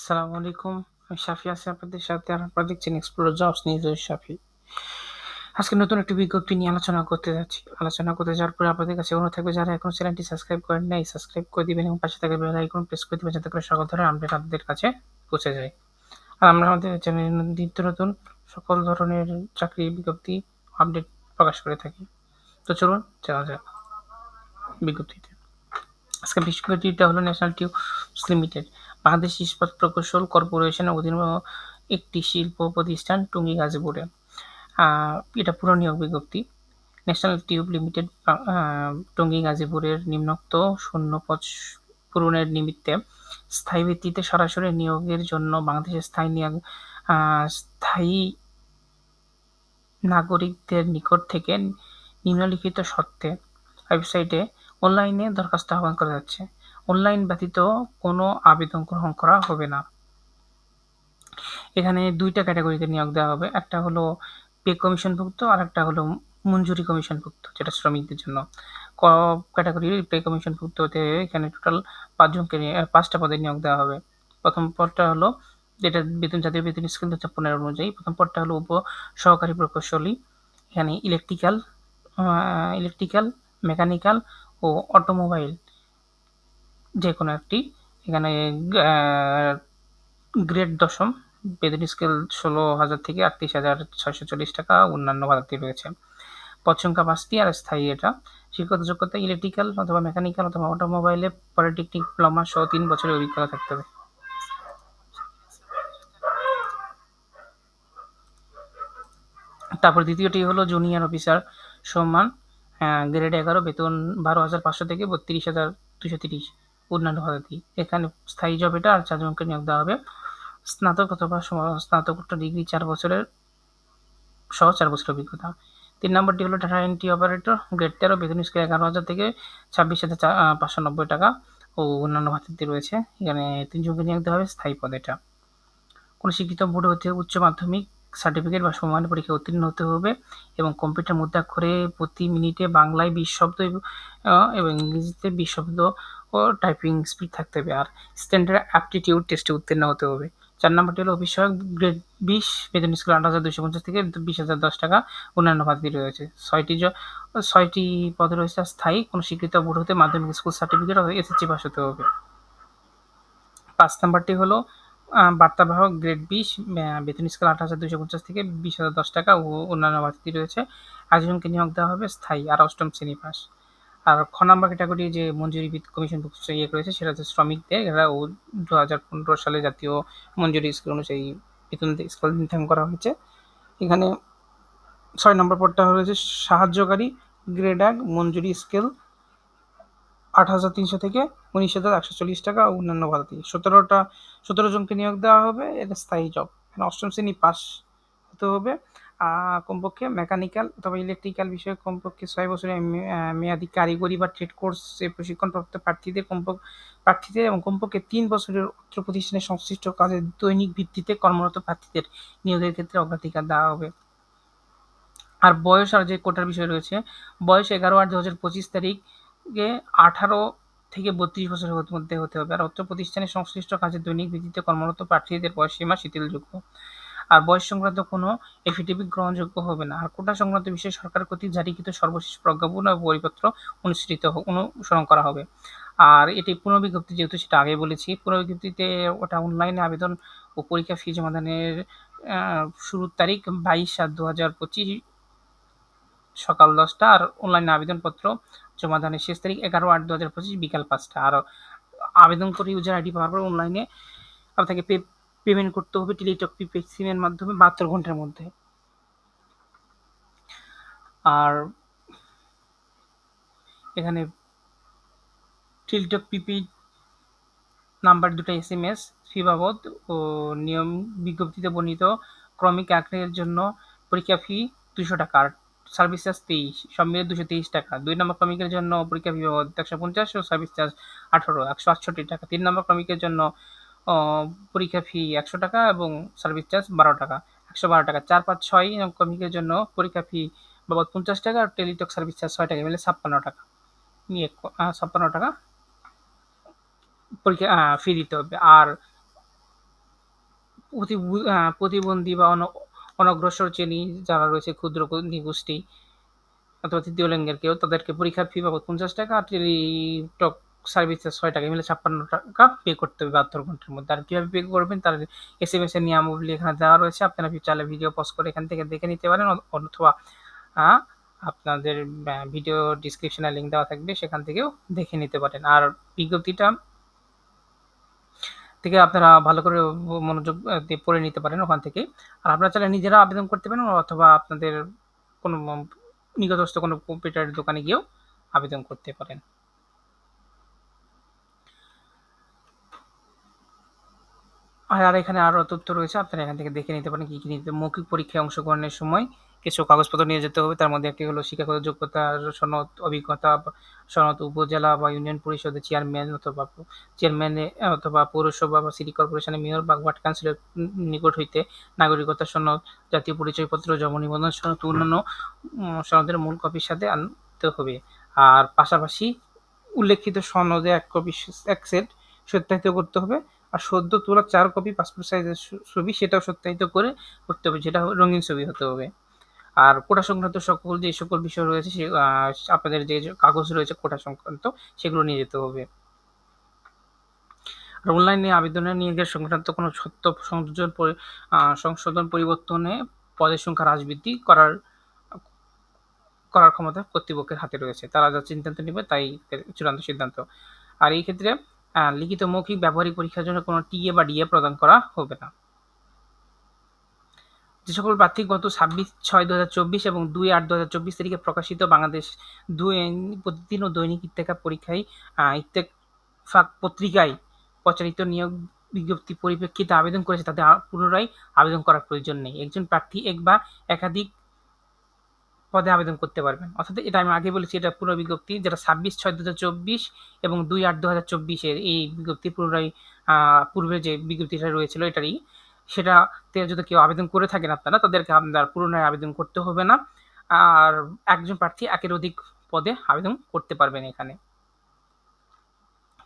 আসসালামু আলাইকুম। আমি শাফি আছি আপনাদের সাথে আর আপনারা দেখছেন এক্সপ্লোর জবস নিউজ শাফি। আজকে নতুন একটি বিজ্ঞপ্তি নিয়ে আলোচনা করতে যাচ্ছি। আলোচনা করতে যাওয়ার পরে আপনাদের কাছে অনুরোধ থাকবে যারা এখন চ্যানেলটি সাবস্ক্রাইব করেন নাই, সাবস্ক্রাইব করে দিবেন এবং পাশে থাকা বেল আইকন প্রেস করে দিবেন যাতে করে সকল ধরনের আপডেট আপনাদের কাছে পৌঁছে যায়। আর আমরা আমাদের চ্যানেলে নিত্য নতুন সকল ধরনের চাকরি বিজ্ঞপ্তি আপডেট প্রকাশ করে থাকি। তো চলুন, যাওয়া যাক বিজ্ঞপ্তিতে। আজকে বিজ্ঞপ্তিটা হলো ন্যাশনাল টিউবস লিমিটেড বাংলাদেশ ইস্পাত প্রকৌশল কর্পোরেশনের অধীন একটি শিল্প প্রতিষ্ঠান টুঙ্গি গাজীপুরে। এটা পুরো নিয়োগ বিজ্ঞপ্তি। ন্যাশনাল টিউব লিমিটেড টঙ্গী গাজীপুরের নিম্নোক্ত শূন্য পদ পূরণের নিমিত্তে স্থায়ী ভিত্তিতে সরাসরি নিয়োগের জন্য বাংলাদেশের স্থায়ী নিয়োগ স্থায়ী নাগরিকদের নিকট থেকে নিম্নলিখিত শর্তে ওয়েবসাইটে অনলাইনে দরখাস্ত আহ্বান করা যাচ্ছে। অনলাইন ব্যতীত কোনো আবেদন গ্রহণ করা হবে না। এখানে দুইটা ক্যাটাগরিতে নিয়োগ দেওয়া হবে। একটা হলো পে কমিশনভুক্ত আর একটা হলো মঞ্জুরি কমিশনভুক্ত যেটা শ্রমিকদের জন্য। ক ক্যাটাগরির পে কমিশনভুক্ত হতে এখানে টোটাল পাঁচজনকে পাঁচটা পদে নিয়োগ দেওয়া হবে। প্রথম পদটা হলো যেটা বেতন জাতীয় বেতন স্কেল দু হাজার পনেরো অনুযায়ী, প্রথম পদটা হলো উপ সহকারী প্রকৌশলী, এখানে ইলেকট্রিক্যাল ইলেকট্রিক্যাল মেকানিক্যাল ও অটোমোবাইল যে কোনো একটি। এখানে গ্রেড দশম বেতন স্কেল ষোলো হাজার থেকে আটত্রিশ হাজার ছয়শো চল্লিশ টাকা, অন্যান্য ভাতাতে রয়েছে। সংখ্যা পাঁচটি, আর স্থায়ী এটা। শিক্ষত যোগ্যতা ইলেকট্রিক্যাল অথবা মেকানিক্যাল অথবা অটোমোবাইলে পলিটেকনিক ডিপ্লোমা সহ তিন বছরের অভিজ্ঞতা থাকতে হবে। তারপর দ্বিতীয়টি হলো জুনিয়র অফিসার সম্মান গ্রেড এগারো, বেতন বারো হাজার পাঁচশো থেকে বত্রিশ হাজার দুশো তিরিশ। অন্যান্য পদ্ধতি এখানে স্থায়ী জব এটা আর চারজনকে নিয়োগ দেওয়া হবে। স্নাতক অথবা স্নাতকোত্তর ডিগ্রি চার বছরের সহ চার বছরের অভিজ্ঞতা। তিন নম্বরটি হলো ডাটা এন্ট্রি অপারেটর গ্রেড তেরো, বেতন স্কেল এগারো হাজার থেকে ছাব্বিশ হাজার পাঁচশো নব্বই টাকা ও অন্যান্য ভাতিতে রয়েছে। এখানে তিনজনকে নিয়োগ দেওয়া হবে স্থায়ী পদ এটা। কোনো শিক্ষিত বোর্ড হতে উচ্চ মাধ্যমিক সার্টিফিকেট বা সমমান পরীক্ষায় উত্তীর্ণ হতে হবে এবং কম্পিউটার মুদ্রাক্ষরে প্রতি মিনিটে বাংলায় বিশ শব্দ এবং ইংরেজিতে বিশ শব্দ ও টাইপিং স্পিড থাকতে হবে আর স্ট্যান্ডার্ড অ্যাপটিটিউড টেস্টে উত্তীর্ণ হতে হবে। চার নম্বরটি হলো অফিসক গ্রেড বিশ, বেতন স্কুল আট হাজার দুশো পঞ্চাশ থেকে বিশ হাজার দশ টাকা অন্যান্য ভাতি রয়েছে। ছয়টি ছয়টি পদে রয়েছে স্থায়ী, কোনো স্বীকৃত বোর্ড হতে মাধ্যমিক স্কুল সার্টিফিকেট এসএসসি পাস হতে হবে। পাঁচ নম্বরটি হলো বার্তাবাহক গ্রেড বিশ বেতন স্কেল আট হাজার দুশো পঞ্চাশ থেকে বিশ হাজার দশ টাকা ও অন্যান্য ভাতি রয়েছে। একজনকে নিয়োগ দেওয়া হবে স্থায়ী, আর অষ্টম শ্রেণি পাস আর খ নাম্বার ক্যাটাগরি যে মঞ্জুরি কমিশন ইয়ে করেছে, সেটা হচ্ছে শ্রমিকদের। এরা ও দু হাজার পনেরো সালে জাতীয় মঞ্জুরি স্কেল অনুযায়ী বেতন স্কেল নির্ধারণ করা হয়েছে। এখানে ছয় নম্বর পদটা হয়েছে সাহায্যকারী গ্রেড এক মঞ্জুরি স্কেল আট হাজার তিনশো থেকে উনিশ হাজার একশো চল্লিশ টাকা অন্যান্য ভারতী সতেরোটা, সতেরো জনকে নিয়োগ দেওয়া হবে, এটা স্থায়ী জব এখানে অষ্টম শ্রেণি পাস হতে হবে। কমপক্ষে মেকানিক্যাল অথবা ইলেকট্রিক্যাল বিষয়ে কমপক্ষে ছয় বছরের মেয়াদি কারিগরি বা ট্রেড কোর্সে প্রশিক্ষণপ্রাপ্ত প্রার্থীদের কমপক্ষে প্রার্থীদের এবং কমপক্ষে তিন বছরের অত্র প্রতিষ্ঠানের সংশ্লিষ্ট কাজে দৈনিক ভিত্তিতে কর্মরত প্রার্থীদের নিয়োগের ক্ষেত্রে অগ্রাধিকার দেওয়া হবে। আর বয়স আর যে কোটার বিষয় রয়েছে, বয়স এগারো আট দু হাজার পঁচিশ তারিখে আঠারো থেকে বত্রিশ বছরের মধ্যে হতে হবে। আর অত্র প্রতিষ্ঠানের সংশ্লিষ্ট কাজে দৈনিক ভিত্তিতে কর্মরত প্রার্থীদের বয়স সীমা শিথিলযোগ্য। আর বয়স সংক্রান্ত কোনো এফিডেভিট গ্রহণযোগ্য হবে না। আর কোটা সংক্রান্ত বিষয়ে সরকার কর্তৃক জারিকৃত সর্বশেষ প্রজ্ঞাপন ও পরিপত্র অনুসৃত অনুসরণ করা হবে। আর এটি পুনর্বিজ্ঞপ্তি যেহেতু সেটা আগে বলেছি, পুনর্বিজ্ঞপ্তিতে ওটা অনলাইনে আবেদন ও পরীক্ষা ফি জমাদানের শুরুর তারিখ বাইশ সাত দু হাজার পঁচিশ সকাল দশটা আর অনলাইনে আবেদনপত্র জমাদানের শেষ তারিখ এগারো আট দু হাজার পঁচিশ বিকাল পাঁচটা। আর আবেদন করে ইউজার আইডি পাওয়ার পর অনলাইনে আপনাকে পে পেমেন্ট করতে হবে টেলিটক প্রিপেড সিমের মাধ্যমে বাহাত্তর ঘণ্টার মধ্যে। আর এখানে টেলিটক প্রিপেড নাম্বার দুটো এস এম এস ফি বাবদ ও নিয়ম বিজ্ঞপ্তিতে বর্ণিত ক্রমিক আগ্রহের জন্য পরীক্ষা ফি দুশো টাকা সার্ভিস চার্জ তেইশ সব মিলে দুশো তেইশ টাকা। দুই নম্বর ক্রমিকের জন্য পরীক্ষা ফি বাবদ একশো পঞ্চাশ ও সার্ভিস চার্জ আঠারো, একশো আটষট্টি টাকা। তিন নম্বর ক্রমিকের জন্য পরীক্ষা ফি একশো টাকা এবং সার্ভিস চার্জ বারো টাকা। একশো বারো টাকা। চার পাঁচ ছয় কমিকের জন্য পরীক্ষা ফি বাবদ পঞ্চাশ টাকা আর টেলিটক সার্ভিস চার্জ ছয় টাকা। মিলে ছাপ্পান্ন টাকা। নিয়ে ছাপ্পান্ন টাকা পরীক্ষা ফি দিতে হবে। আর প্রতিবন্ধী বা অন- অনগ্রসর শ্রেণি যারা রয়েছে, ক্ষুদ্র নিগোষ্ঠী অথবা তৃতীয় লিঙ্গের কেউ, তাদেরকে পরীক্ষার ফি বাবদ পঞ্চাশ টাকা আর টেলিটক সার্ভিসের ছয় টাকা মিলে ছাপ্পান্ন টাকা পে করতে হবে বাহাত্তর ঘণ্টার মধ্যে। আর কীভাবে পে করবেন? তার এস এম এস এর নিয়মাবলী এখানে দেওয়া রয়েছে। আপনারা চাইলে ভিডিও পজ করে এখান থেকে দেখে নিতে পারেন। অথবা আপনাদের ভিডিও ডিসক্রিপশনে লিঙ্ক দেওয়া থাকবে, সেখান থেকেও দেখে নিতে পারেন। আর বিজ্ঞপ্তিটা থেকে আপনারা ভালো করে মনোযোগ দিয়ে পড়ে নিতে পারেন ওখান থেকে। আর আপনারা চাইলে নিজেরা আবেদন করতে পারেন, অথবা আপনাদের কোনো, নিকটস্থ কোনো কম্পিউটার দোকানে গিয়েও আবেদন করতে পারেন। আর আর এখানে আরও তথ্য রয়েছে, আপনারা এখান থেকে দেখে নিতে পারেন কী কী নিতে মৌখিক পরীক্ষায় অংশগ্রহণের সময় কিছু কাগজপত্র নিয়ে যেতে হবে। তার মধ্যে একটি হলো শিক্ষাগত যোগ্যতা সনদ, অভিজ্ঞতা, সনদ উপজেলা বা ইউনিয়ন পরিষদের চেয়ারম্যান অথবা চেয়ারম্যান অথবা পৌরসভা বা সিটি কর্পোরেশনের মেয়র বা ওয়ার্ড কাউন্সিলের নিকট হইতে নাগরিকতা সনদ, জাতীয় পরিচয়পত্র, জন্ম নিবন্ধন সনদ, অন্যান্য সনদের মূল কপির সাথে আনতে হবে। আর পাশাপাশি উল্লেখিত সনদে এক কপি, এক সেট সত্যায়িত করতে হবে। আর সদ্য তোলা চার কপি পাসপোর্ট সাইজের ছবি সেটাও সত্যায়িত করে করতে হবে, যেটা রঙিন ছবি হতে হবে। আর কোটা সংক্রান্ত সকল যে সকল বিষয় রয়েছে সে আপনাদের যে কাগজ রয়েছে কোটা সংক্রান্ত, সেগুলো নিয়ে যেতে হবে। আর অনলাইনে আবেদনের নিয়োগের সংক্রান্ত কোনো সত্য সংযোজন সংশোধন পরিবর্তনে পদের সংখ্যা হ্রাস বৃদ্ধি করার করার ক্ষমতা কর্তৃপক্ষের হাতে রয়েছে। তারা যা সিদ্ধান্ত নেবে তাই চূড়ান্ত সিদ্ধান্ত। আর এই ক্ষেত্রে লিখিত মৌখিক ব্যবহারিক পরীক্ষার জন্য কোনো টিএ বা ডিএ প্রদান করা হবে না। যে সকল প্রার্থী গত ছাব্বিশ ছয় দু এবং দুই আট দু হাজার চব্বিশ তারিখে প্রকাশিত বাংলাদেশ দুই প্রতিদিন ও দৈনিক ইত্তেফাক পরীক্ষায় ইত্তেফাক পত্রিকায় প্রচারিত নিয়োগ বিজ্ঞপ্তি পরিপ্রেক্ষিতে আবেদন করেছে তাদের পুনরায় আবেদন করার প্রয়োজন নেই। একজন প্রার্থী এক বা একাধিক পদে আবেদন করতে পারবেন। অর্থাৎ এটা আমি আগে বলেছি, এটা পুরো বিজ্ঞপ্তি যেটা ছাব্বিশ ছয় দু হাজার চব্বিশ এবং দুই আট দু হাজার চব্বিশের এই বিজ্ঞপ্তি পুনরায় পূর্বে যে বিজ্ঞপ্তিটা রয়েছিল এটারই। সেটাতে যদি কেউ আবেদন করে থাকেন আপনারা, তাদেরকে আপনার পুনরায় আবেদন করতে হবে না। আর একজন প্রার্থী একের অধিক পদে আবেদন করতে পারবেন এখানে।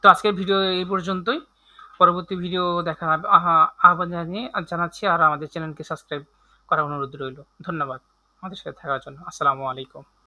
তো আজকের ভিডিও এই পর্যন্তই। পরবর্তী ভিডিও দেখা হবে, আহা- আহ্বান জানিয়ে জানাচ্ছি আর আমাদের চ্যানেলকে সাবস্ক্রাইব করার অনুরোধ রইল। ধন্যবাদ। আমাদের সাথে থাকার জন্য। আসসালামু আলাইকুম।